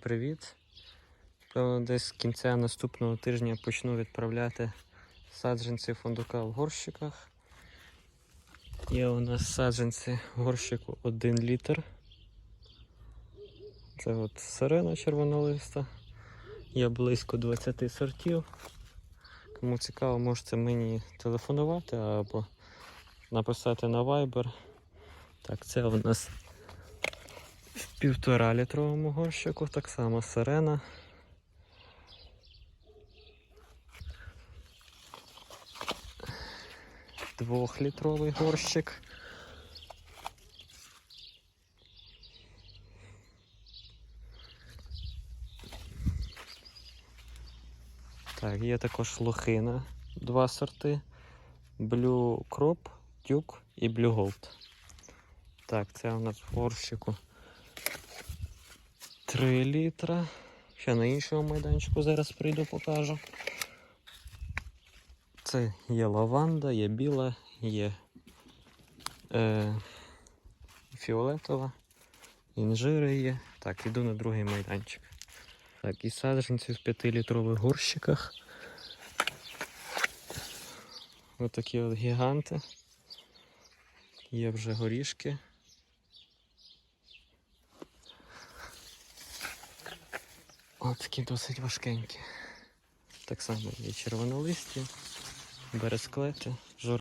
Привіт. Певно, десь з кінця наступного тижня почну відправляти саджанці фундука в горщиках. Є у нас саджанці в горщику 1 літр. Це от сирена червонолиста. Є близько 20 сортів. Кому цікаво, можете мені телефонувати або написати на Viber. Так, це у нас півтора літровому горщику, так само сирена. Двохлітровий горщик. Так, є також лохина, два сорти. Blue Crop, Duke і Blue Gold. Так, це у нас в горщику 3 літра. Ще на іншому майданчику зараз прийду покажу. Це є лаванда, є біла, є е, фіолетова, інжири є. Так, іду на другий майданчик. Так, і саджанці в 5-літрових горщиках. Ось такі от гіганти. Є вже горішки. Ось досить важкенькі. Так само є червонолисті, бересклети.